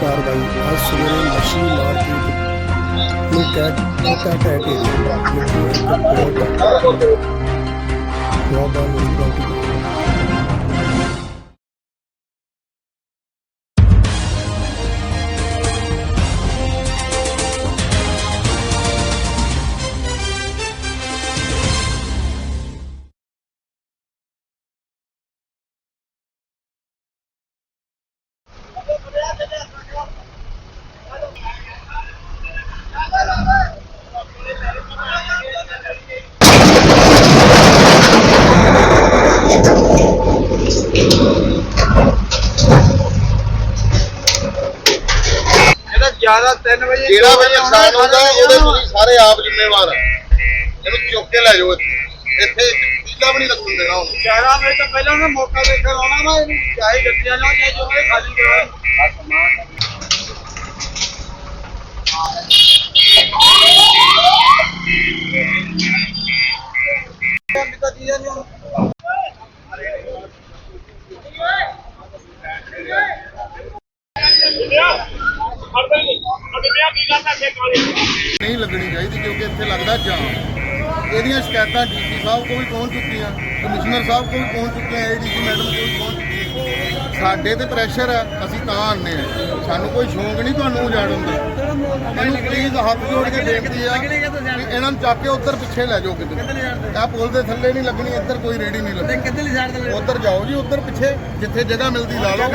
ਕਾਰਵਾਈ ਅੱਜ ਸਵੇਰੇ ਮੱਛੀ ਮਾਰਕੀਟ ਨੂੰ ਕੈਟ ਕੈਟ ਅਟੈਕ ਏਰੀਆ ਜਿੱਥੇ ਇੱਕ ਬਹੁਤ ਰੋਬਾ ਜ਼ਿਆਦਾ 3 ਵਜੇ ਜਿਹੜਾ ਵੀ ਨੁਕਸਾਨ ਹੁੰਦਾ ਉਹਦੇ ਤੁਸੀਂ ਸਾਰੇ ਆਪ ਜ਼ਿੰਮੇਵਾਰ ਆ। ਇਹਨੂੰ ਚੁੱਕ ਕੇ ਲੈ ਜਾਓ ਇੱਥੇ। ਇੱਥੇ ਪੀਲਾ ਵੀ ਨਹੀਂ ਲੱਗਣ ਦੇਣਾ ਉਹਨੂੰ। 11 ਵਜੇ ਤੋਂ ਪਹਿਲਾਂ ਉਹਨੇ ਮੌਕਾ ਦੇਖਣ ਆਉਣਾ ਵਾ ਇਹਨੂੰ ਚਾਹੇ ਗੱਡੀਆਂ ਲਾਓ ਚਾਹੇ ਜੋ ਖਾਲੀ ਕਰਵਾਓ ਤਾਂ ਇਹਦੀਆਂ ਸ਼ਿਕਾਇਤਾਂ ਡੀਸੀ ਸਾਹਿਬ ਕੋਲ ਵੀ ਪਹੁੰਚ ਚੁੱਕੀਆਂ ਕਮਿਸ਼ਨਰ ਸਾਹਿਬ ਕੋਲ ਵੀ ਪਹੁੰਚ ਚੁੱਕੀਆਂ ਏਡੀਸੀ ਮੈਡਮ ਕੋਲ ਵੀ ਪਹੁੰਚ ਚੁੱਕੀਆਂ। ਸਾਡੇ ਤੇ ਪ੍ਰੈਸ਼ਰ ਹੈ ਅਸੀਂ ਤਾਂ ਆਨੇ ਆ। ਸਾਨੂੰ ਕੋਈ ਸ਼ੌਂਕ ਨਹੀਂ ਤੁਹਾਨੂੰ ਉਜਾੜਨ ਦਾ। ਮੈਨੂੰ ਪਲੀਜ਼ ਹੱਥ ਜੋੜ ਕੇ ਬੇਨਤੀ ਆ ਇਹਨਾਂ ਨੂੰ ਚੱਕ ਕੇ ਉੱਧਰ ਪਿੱਛੇ ਲੈ ਜਾਓ ਕਿਤੇ। ਆ ਪੁਲ ਦੇ ਥੱਲੇ ਨਹੀਂ ਲੱਗਣੀ ਇੱਧਰ ਕੋਈ ਰੇੜੀ ਨਹੀਂ ਲੱਗਣੀ। ਕਿੱਧਰ ਲਈ ਸਾਈਡ ਤੇ ਉੱਧਰ ਜਾਓ ਜੀ ਉੱਧਰ ਪਿੱਛੇ ਜਿੱਥੇ ਜਗ੍ਹਾ ਮਿਲਦੀ ਲਾ ਲਓ।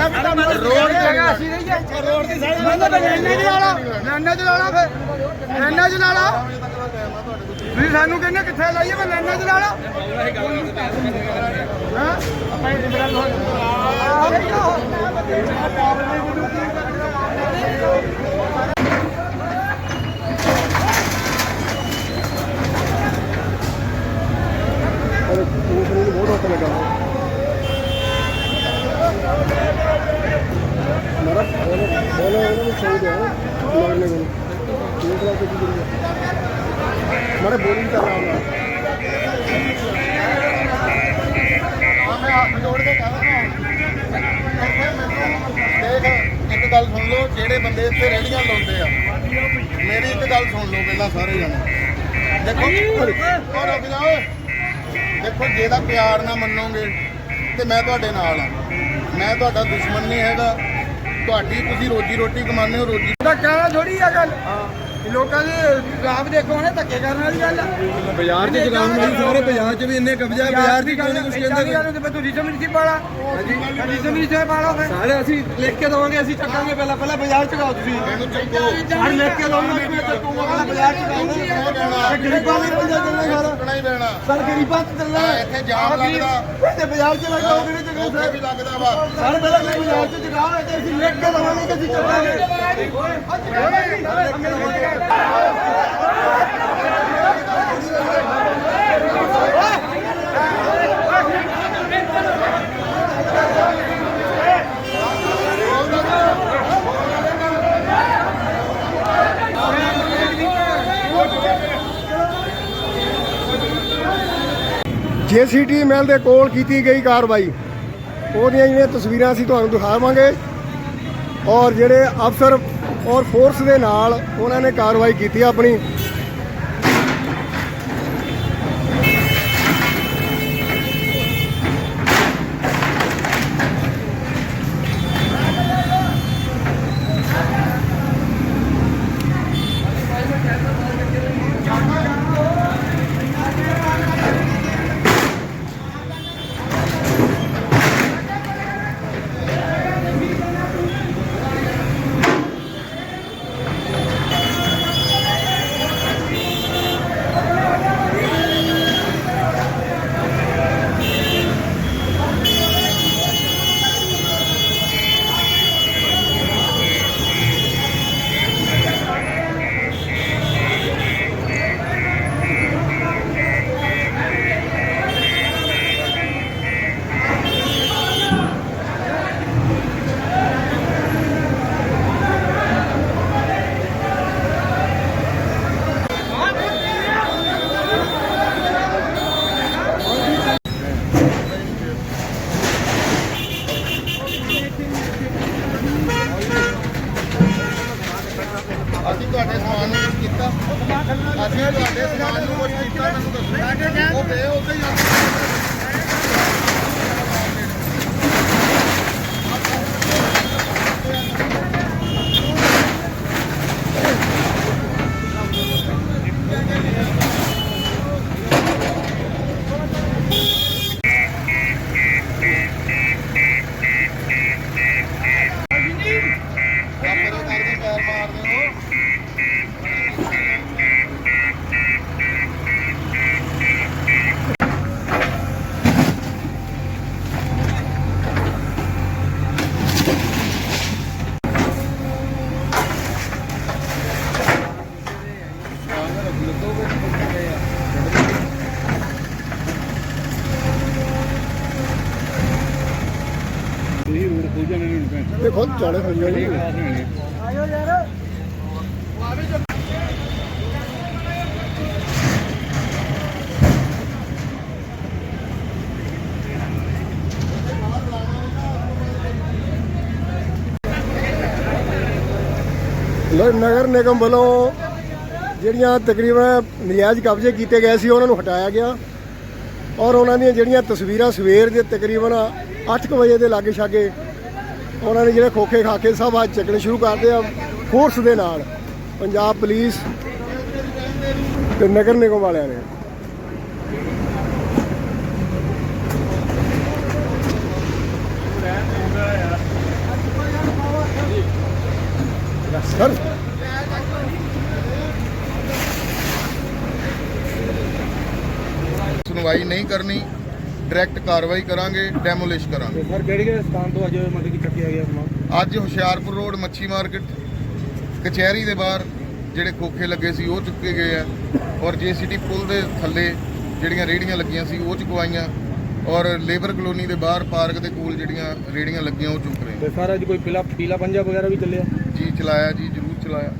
ਰੋਡ ਜਗ੍ਹਾ ਅਸੀਂ ਰਹੀ ਹੈ ਰੋਡ ਦੀ ਸਾਈਡ ਮੈਂ ਤਾਂ ਨੈਨੇ ਚ ਨੈਨੇ ਚ ਲਾਣਾ ਫਿਰ। ਨੈਨੇ ਚ ਲਾਣਾ ਤੁਸੀਂ ਸਾਨੂੰ ਕਹਿੰਦੇ ਕਿੱਥੇ ਲਾਈਏ, ਮੈਂ ਨੈਨੇ ਚ ਲਾਣਾ ਹਾਂ? ਆਪਾਂ ਇਹ ਗੱਲ ਹੋ ਦੂਸਰੇ ਨੂੰ ਬਹੁਤ ਹੱਥ ਲੱਗਾ ਮਾਰੇ ਬੋਲਿੰਗ ਕਰ ਰਹਾ ਹਾਂ ਮੈਂ ਹੱਥ ਜੋੜ ਕੇ ਕਹਿ ਰਿਹਾ ਦੇਖ, ਇੱਕ ਗੱਲ ਸੁਣ ਲਓ, ਜਿਹੜੇ ਬੰਦੇ ਇੱਥੇ ਰੇਹੜੀਆਂ ਲਾਉਂਦੇ ਆ, ਮੇਰੀ ਇੱਕ ਗੱਲ ਸੁਣ ਲਓ ਪਹਿਲਾਂ ਸਾਰੇ ਜਣੇ। ਦੇਖੋ ਉਹ ਰੁਕ ਜਾਓ ਦੇਖੋ, ਜੇ ਤਾਂ ਪਿਆਰ ਨਾ ਮੰਨੋਗੇ ਤੇ ਮੈਂ ਤੁਹਾਡੇ ਨਾਲ ਆ। ਮੈਂ ਤੁਹਾਡਾ ਦੁਸ਼ਮਣ ਨਹੀਂ ਹੈਗਾ। ਤੁਹਾਡੀ ਤੁਸੀਂ ਰੋਜੀ ਰੋਟੀ ਕਮਾਉਂਦੇ ਹੋ ਰੋਜੀ ਦਾ ਕਹਿਣਾ ਥੋੜੀ ਆ ਗੱਲ। ਲੋਕਾਂ ਦੇ ਰਾਬ ਦੇਖੋ ਨੇ ਧੱਕੇ ਕਰਨ ਵਾਲੀ ਗੱਲ ਆ। ਬਾਜ਼ਾਰ ਦੇ ਜਗਾਉਣ ਵਾਲੀ ਸਾਰੇ ਬਾਜ਼ਾਰ 'ਚ ਵੀ ਇੰਨੇ ਕਬਜ਼ਾ ਬਾਜ਼ਾਰ ਦੀ ਗੱਲ ਕੁਝ ਕਹਿੰਦੇ ਤੇ ਤੂੰ ਰਿਸ਼ਮ ਨਹੀਂ ਸੀ ਪਾਲਾ। ਹਾਂਜੀ। ਰਿਸ਼ਮ ਨਹੀਂ ਸੀ ਪਾਲਾ ਸਾਰੇ ਅਸੀਂ ਲਿਖ ਕੇ ਦਵਾਂਗੇ ਅਸੀਂ ਚੱਕਾਂਗੇ ਪਹਿਲਾਂ ਪਹਿਲਾਂ ਬਾਜ਼ਾਰ 'ਚ ਗਾਓ ਤੁਸੀਂ। ਹਰ ਲਿਖ ਕੇ ਲਾਉਂਗਾ ਮੈਂ ਚੱਕੂਗਾ ਪਹਿਲਾਂ ਬਾਜ਼ਾਰ ਚ ਜਾਊਂਗਾ। ਗਰੀਬਾਂ ਦੇ ਬੰਦੇ ਚੱਲਣਾ ਸਾਰਾ ਹੀ ਪੈਣਾ। ਸਰ ਗਰੀਬਾਂ ਚ ਚੱਲਣਾ। ਇੱਥੇ ਜਾਮ ਲੱਗਦਾ। ਤੇ ਬਾਜ਼ਾਰ ਚ ਲੱਗਾ ਉਹ ਕਿਹੜੇ ਉੱਥੇ ਚੱਕਰ ਵੀ ਲੱਗਦਾ ਵਾ। ਸਰ ਪਹਿਲਾਂ ਬਾਜ਼ਾਰ ਚ ਜਗਾਉਣਾ ਤੇ ਅਸੀਂ ਲਿਖ ਕੇ ਦਵਾਂਗੇ ਕਿ ਅਸੀਂ ਚੱਲਾਂਗੇ ਜੀਸੀਟੀ ਮੈਲ ਦੇ ਕੋਲ ਕੀਤੀ ਗਈ ਕਾਰਵਾਈ। ਉਹਦੀਆਂ ਜਿਹੜੀਆਂ ਤਸਵੀਰਾਂ ਅਸੀਂ ਤੁਹਾਨੂੰ ਦਿਖਾਵਾਂਗੇ ਔਰ ਜਿਹੜੇ ਅਫਸਰ ਔਰ ਫੋਰਸ ਦੇ ਨਾਲ ਉਹਨਾਂ ਨੇ ਕਾਰਵਾਈ ਕੀਤੀ ਆਪਣੀ। ਤੁਹਾਡੇ ਸਮਾਨ ਨੂੰ ਕੁਝ ਕੀਤਾ। ਅਸੀਂ ਤੁਹਾਡੇ ਸਮਾਨ ਨੂੰ ਕੁਝ ਕੀਤਾ, ਮੈਨੂੰ ਦੱਸੋ। ਉਹ ਪਏ ਉੱਥੇ ਹੀ ਖੁਦ ਚੜੇ ਹੋਈ ਜੀ ਆਇਓ ਯਾਰ ਲੋ ਨਗਰ ਨਿਗਮ ਵੱਲੋਂ ਜਿਹੜੀਆਂ ਤਕਰੀਬਨ ਨਜਾਇਜ਼ ਕਬਜ਼ੇ ਕੀਤੇ ਗਏ ਸੀ, ਉਹਨਾਂ ਨੂੰ ਹਟਾਇਆ ਗਿਆ। ਔਰ ਉਹਨਾਂ ਦੀਆਂ ਜਿਹੜੀਆਂ ਤਸਵੀਰਾਂ ਸਵੇਰ ਦੇ ਤਕਰੀਬਨ 8:00 ਵਜੇ ਦੇ ਲਾਗੇ ਛਾਗੇ ਉਹਨਾਂ ਨੇ ਜਿਹੜੇ ਖੋਖੇ ਖਾਕੇ ਸਭ ਅੱਜ ਚੱਕਣੇ ਸ਼ੁਰੂ ਕਰਦੇ ਆ ਫੋਰਸ ਦੇ ਨਾਲ ਪੰਜਾਬ ਪੁਲਿਸ ਤੇ ਨਗਰ ਨਿਗਮ ਵਾਲਿਆਂ ਨੇ। ਸਰ ਸੁਣਵਾਈ ਨਹੀਂ ਕਰਨੀ। ਡਾਇਰੈਕਟ ਕਾਰਵਾਈ ਕਰਾਂਗੇ ਡੈਮੋਲਿਸ਼ ਕਰਾਂਗੇ। ਸਰ ਕਿਹੜੇ ਕਿਹੜੇ ਸਥਾਨ ਤੋਂ ਅੱਜ ਮਤਲਬ ਕਿ ਚੱਕਿਆ ਗਿਆ ਸਮਾਨ? ਅੱਜ ਹੁਸ਼ਿਆਰਪੁਰ ਰੋਡ ਮੱਛੀ ਮਾਰਕੀਟ ਕਚਹਿਰੀ ਦੇ ਬਾਹਰ ਜਿਹੜੇ ਖੋਖੇ ਲੱਗੇ ਸੀ ਉਹ ਚੁੱਕੇ ਗਏ ਆ। ਔਰ ਜੀਸੀਟੀ ਪੁਲ ਦੇ ਥੱਲੇ ਜਿਹੜੀਆਂ ਰੇੜੀਆਂ ਲੱਗੀਆਂ ਸੀ ਉਹ ਚੁਕਵਾਈਆਂ। ਔਰ ਲੇਬਰ ਕਲੋਨੀ ਦੇ ਬਾਹਰ ਪਾਰਕ ਦੇ ਕੋਲ ਜਿਹੜੀਆਂ ਰੇੜੀਆਂ ਲੱਗੀਆਂ ਉਹ ਚੁੱਕ ਰਹੇ। ਤੇ ਸਰ ਅੱਜ ਕੋਈ ਪੀਲਾ ਪੀਲਾ ਪੰਜਾ ਵਗੈਰਾ ਵੀ ਚੱਲਿਆ? ਜੀ ਚਲਾਇਆ ਜੀ ਜ਼ਰੂਰ ਚਲਾਇਆ।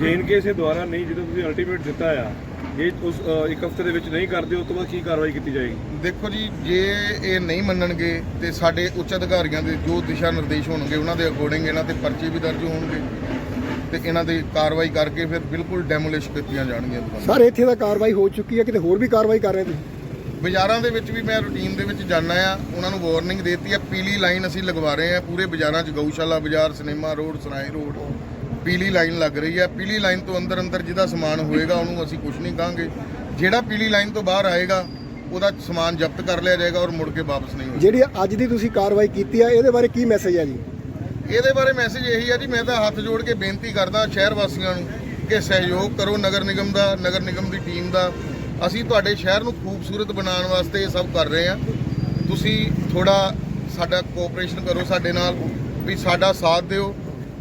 ਜੇਨ ਕੇ ਇਸੇ ਦੁਆਰਾ ਨਹੀਂ ਜਦੋਂ ਤੁਸੀਂ ਅਲਟੀਮੇਟ ਦਿੱਤਾ ਆ ਇਹ ਉਸ ਇੱਕ ਹਫ਼ਤੇ ਦੇ ਵਿੱਚ ਨਹੀਂ ਕਰਦੇ ਉਸ ਤੋਂ ਬਾਅਦ ਕੀ ਕਾਰਵਾਈ ਕੀਤੀ ਜਾਏਗੀ? ਦੇਖੋ ਜੀ ਜੇ ਇਹ ਨਹੀਂ ਮੰਨਣਗੇ ਤੇ ਸਾਡੇ ਉੱਚ ਅਧਿਕਾਰੀਆਂ ਦੇ ਜੋ ਦਿਸ਼ਾ ਨਿਰਦੇਸ਼ ਹੋਣਗੇ ਉਹਨਾਂ ਦੇ ਅਕੋਰਡਿੰਗ ਇਹਨਾਂ ਤੇ ਪਰਚੇ ਵੀ ਦਰਜ ਹੋਣਗੇ ਤੇ ਇਹਨਾਂ ਦੀ ਕਾਰਵਾਈ ਕਰਕੇ ਫਿਰ ਬਿਲਕੁਲ ਡੈਮੋਲਿਸ਼ ਕੀਤੀਆਂ ਜਾਣਗੀਆਂ ਦੁਕਾਨਾਂ। ਸਰ ਇੱਥੇ ਤਾਂ ਕਾਰਵਾਈ ਹੋ ਚੁੱਕੀ ਹੈ ਕਿਤੇ ਹੋਰ ਵੀ ਕਾਰਵਾਈ ਕਰ ਰਹੇ ਤੁਸੀਂ? ਬਾਜ਼ਾਰਾਂ ਦੇ ਵਿੱਚ ਵੀ ਮੈਂ ਰੂਟੀਨ ਦੇ ਵਿੱਚ ਜਾਣਾ ਆ ਉਹਨਾਂ ਨੂੰ ਵਾਰਨਿੰਗ ਦੇਤੀ ਆ ਪੀਲੀ ਲਾਈਨ ਅਸੀਂ ਲਗਵਾ ਰਹੇ ਆ ਪੂਰੇ ਬਾਜ਼ਾਰਾਂ 'ਚ ਗਊਸ਼ਾਲਾ ਬਾਜ਼ਾਰ ਸਿਨੇਮਾ ਰੋਡ ਸਰਾਏ ਰੋਡ ਪੀਲੀ ਲਾਈਨ ਲੱਗ ਰਹੀ ਆ ਪੀਲੀ ਲਾਈਨ ਤੋਂ ਅੰਦਰ ਅੰਦਰ ਜਿਹਦਾ ਸਮਾਨ ਹੋਏਗਾ ਉਹਨੂੰ ਅਸੀਂ ਕੁਝ ਨਹੀਂ ਕਹਾਂਗੇ। ਜਿਹੜਾ ਪੀਲੀ ਲਾਈਨ ਤੋਂ ਬਾਹਰ ਆਏਗਾ ਉਹਦਾ ਸਮਾਨ ਜ਼ਬਤ ਕਰ ਲਿਆ ਜਾਏਗਾ ਔਰ ਮੁੜ ਕੇ ਵਾਪਸ ਨਹੀਂ ਹੋਏਗਾ। ਜਿਹੜੀ ਅੱਜ ਦੀ ਤੁਸੀਂ ਕਾਰਵਾਈ ਕੀਤੀ ਆ ਇਹਦੇ ਬਾਰੇ ਕੀ ਮੈਸੇਜ ਹੈ ਜੀ? ਇਹਦੇ ਬਾਰੇ ਮੈਸੇਜ ਇਹੀ ਆ ਜੀ ਮੈਂ ਤਾਂ ਹੱਥ ਜੋੜ ਕੇ ਬੇਨਤੀ ਕਰਦਾ ਸ਼ਹਿਰ ਵਾਸੀਆਂ ਨੂੰ ਕਿ ਸਹਿਯੋਗ ਕਰੋ ਨਗਰ ਨਿਗਮ ਦਾ ਨਗਰ ਨਿਗਮ ਦੀ ਟੀਮ ਦਾ। ਅਸੀਂ ਤੁਹਾਡੇ ਸ਼ਹਿਰ ਨੂੰ ਖੂਬਸੂਰਤ ਬਣਾਉਣ ਵਾਸਤੇ ਇਹ ਸਭ ਕਰ ਰਹੇ ਹਾਂ ਤੁਸੀਂ ਥੋੜਾ ਸਾਡਾ ਕੋਆਪਰੇਸ਼ਨ ਕਰੋ ਸਾਡੇ ਨਾਲ ਵੀ ਸਾਡਾ ਸਾਥ ਦਿਓ।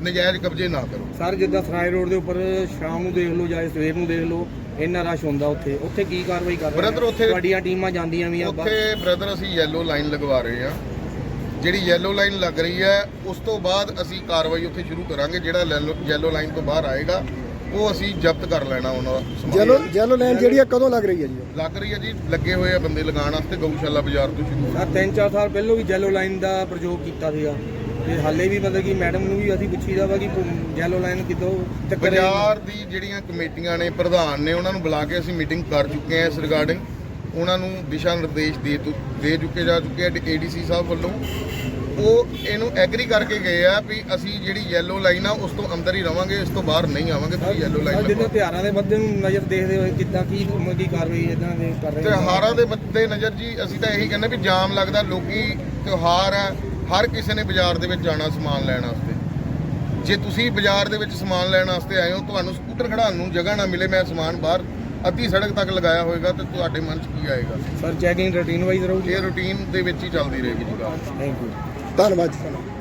ਨਜਾਇਜ਼ ਕਬਜ਼ੇ ਨਾ ਕਰੋ। ਸਰ ਜਿੱਦਾਂ ਸਰਾਏ ਰੋਡ ਦੇ ਉੱਪਰ ਸ਼ਾਮ ਨੂੰ ਦੇਖ ਲਓ ਜਾਂ ਸਵੇਰ ਨੂੰ ਦੇਖ ਲਓ ਇੰਨਾ ਰਸ਼ ਹੁੰਦਾ ਉੱਥੇ। ਉੱਥੇ ਕੀ ਕਾਰਵਾਈ ਕਰ ਰਹੇ Brother, ਉੱਥੇ- ਤੁਹਾਡੀਆਂ ਟੀਮਾਂ ਜਾਂਦੀਆਂ ਵੀ ਆ। ਉੱਥੇ ਬ੍ਰਦਰ ਅਸੀਂ ਯੈਲੋ ਲਾਈਨ ਲਗਵਾ ਰਹੇ ਹਾਂ ਜਿਹੜੀ ਯੈਲੋ ਲਾਈਨ ਲੱਗ ਰਹੀ ਹੈ ਉਸ ਤੋਂ ਬਾਅਦ ਅਸੀਂ ਕਾਰਵਾਈ ਉੱਥੇ ਸ਼ੁਰੂ ਕਰਾਂਗੇ ਜਿਹੜਾ ਯੈਲੋ ਲਾਈਨ ਤੋਂ ਬਾਹਰ ਆਏਗਾ ਉਹ ਅਸੀਂ ਜ਼ਬਤ ਕਰ ਲੈਣਾ ਉਹਨਾਂ ਦਾ। ਸਮਾਨ। ਜੈਲੋ ਜੈਲੋ ਲਾਈਨ ਜਿਹੜੀ ਆ ਕਦੋਂ ਲੱਗ ਰਹੀ ਹੈ ਜੀ? ਲੱਗ ਰਹੀ ਹੈ ਜੀ ਲੱਗੇ ਹੋਏ ਆ ਬੰਦੇ ਲਗਾਉਣ ਵਾਸਤੇ ਗਊਸ਼ਾਲਾ ਬਾਜ਼ਾਰ ਤੋਂ ਸ਼ੁਰੂ ਸਰ ਤਿੰਨ ਚਾਰ ਸਾਲ ਪਹਿਲਾਂ ਵੀ ਜੈਲੋ ਲਾਈਨ ਦਾ ਪ੍ਰਯੋਗ ਕੀਤਾ ਸੀਗਾ। ਤੇ ਹਾਲੇ ਵੀ ਮਤਲਬ ਕਿ ਮੈਡਮ ਨੂੰ ਵੀ ਅਸੀਂ ਪੁੱਛੀਦਾ ਵਾ ਕਿ ਜੈਲੋ ਲਾਈਨ ਕਿਦੋਂ ਚੱਕਰ ਹੈ? ਬਾਜ਼ਾਰ ਦੀ ਜਿਹੜੀਆਂ ਕਮੇਟੀਆਂ ਨੇ ਪ੍ਰਧਾਨ ਨੇ ਉਹਨਾਂ ਨੂੰ ਬੁਲਾ ਕੇ ਅਸੀਂ ਮੀਟਿੰਗ ਕਰ ਚੁੱਕੇ ਹਾਂ ਇਸ ਰਿਗਾਰਡਿੰਗ ਉਹਨਾਂ ਨੂੰ ਦਿਸ਼ਾ ਨਿਰਦੇਸ਼ ਦੇ ਦੇ ਚੁੱਕੇ ਜਾ ਚੁੱਕੇ ਆ ਏਡੀਸੀ ਸਾਹਿਬ ਵੱਲੋਂ ਉਹ ਇਹਨੂੰ ਐਗਰੀ ਕਰਕੇ ਗਏ ਆ ਵੀ ਅਸੀਂ ਜਿਹੜੀ ਯੈਲੋ ਲਾਈਨ ਆ ਉਸ ਤੋਂ ਅੰਦਰ ਹੀ ਰਵਾਂਗੇ ਇਸ ਤੋਂ ਬਾਹਰ ਨਹੀਂ ਆਵਾਂਗੇ ਤੁਸੀਂ ਯੈਲੋ ਲਾਈਨ ਜਿੱਦਾਂ ਤਿਉਹਾਰਾਂ ਦੇ ਮੱਦੇ ਨੂੰ ਨਜ਼ਰ ਦੇਖਦੇ ਹੋਏ ਕਿੱਦਾਂ ਕੀ ਕੀ ਕਾਰਵਾਈ ਇਦਾਂ ਦੇ ਕਰ ਰਹੇ ਹੋ? ਤਿਉਹਾਰਾਂ ਦੇ ਮੱਦੇ ਨਜ਼ਰ ਜੀ ਅਸੀਂ ਤਾਂ ਇਹੀ ਕਹਿੰਦੇ ਵੀ ਜਾਮ ਲੱਗਦਾ ਲੋਕੀ ਤਿਉਹਾਰ ਹੈ ਹਰ ਕਿਸੇ ਨੇ ਬਾਜ਼ਾਰ ਦੇ ਵਿੱਚ ਜਾਣਾ ਸਮਾਨ ਲੈਣ ਵਾਸਤੇ। ਜੇ ਤੁਸੀਂ ਬਾਜ਼ਾਰ ਦੇ ਵਿੱਚ ਸਮਾਨ ਲੈਣ ਵਾਸਤੇ ਆਏ ਹੋ ਤੁਹਾਨੂੰ ਸਕੂਟਰ ਖੜਾਉਣ ਨੂੰ ਜਗ੍ਹਾ ਨਾ ਮਿਲੇ ਮੈਂ ਸਮਾਨ ਬਾਹਰ ਅੱਧੀ ਸੜਕ ਤੱਕ ਲਗਾਇਆ ਹੋਵੇਗਾ ਤੇ ਤੁਹਾਡੇ ਮਨ 'ਚ ਕੀ ਆਏਗਾ? ਸਰ ਚੈਕਿੰਗ ਰੂਟੀਨ ਵਾਈਜ਼ ਰਹੂਗੀ? ਇਹ ਰੂਟੀਨ ਦੇ ਵਿੱਚ ਹੀ ਚੱਲਦੀ ਰਹੇਗੀ ਜੀ ਥੈਂਕ ਯੂ ਧੰਨਵਾਦ ਜੀ।